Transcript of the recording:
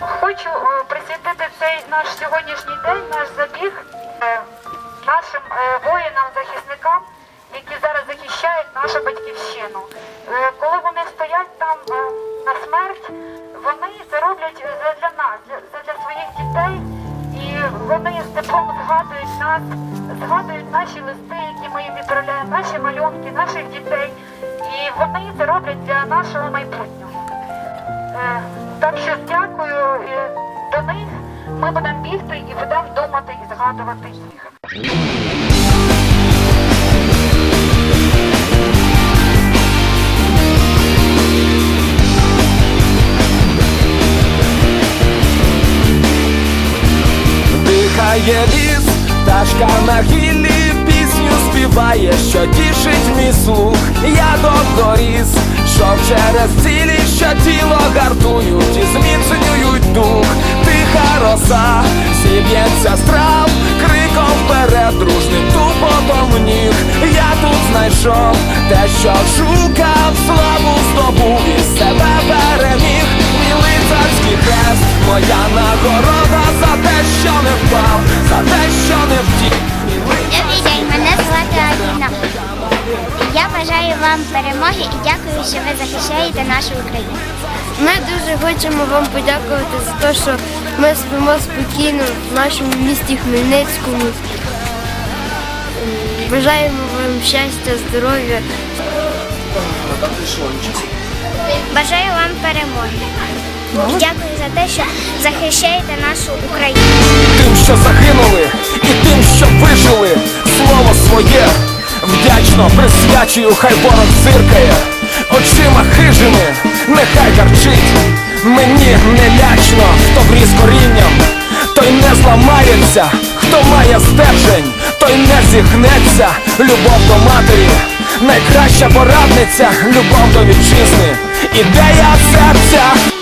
хочу е, присвятити цей наш сьогоднішній день, наш забіг е, нашим е, воїнам, захисникам, які зараз захищають нашу батьківщину. Коли вони стоять там на смерть, вони це роблять для нас, для своїх дітей. І вони з теплом згадують нас, згадують наші листи, які ми їм відправляємо, наші малюнки, наших дітей. І вони це роблять для нашого майбутнього. Так що дякую до них. Ми будемо бігти і будемо думати і згадувати їх. Дихає ліс, пташка на гіллі пісню співає, що тішить мій слух. Я доріс, що через цілі, що тіло те, що шукав, славу здобув і себе переміг. Мій лицарський хрест, моя нагорода за те, що не впав, за те, що не втік. Добрий день, мене звати Аліна. Я бажаю вам перемоги і дякую, що ви захищаєте нашу Україну. Ми дуже хочемо вам подякувати за те, що ми спимо спокійно в нашому місті Хмельницькому. Бажаємо вам щастя, здоров'я. Бажаю вам перемоги. І дякую за те, що захищаєте нашу Україну. тим, що загинули, і тим, що вижили, слово своє вдячно присвячую, хай ворог зиркає, очима хижими, нехай гарчить. Мені не лячно, хто вріс корінням, той не зламається, хто має стержень, той не зігнеться, любов до матері, найкраща порадниця, любов до вітчизни, ідея серця.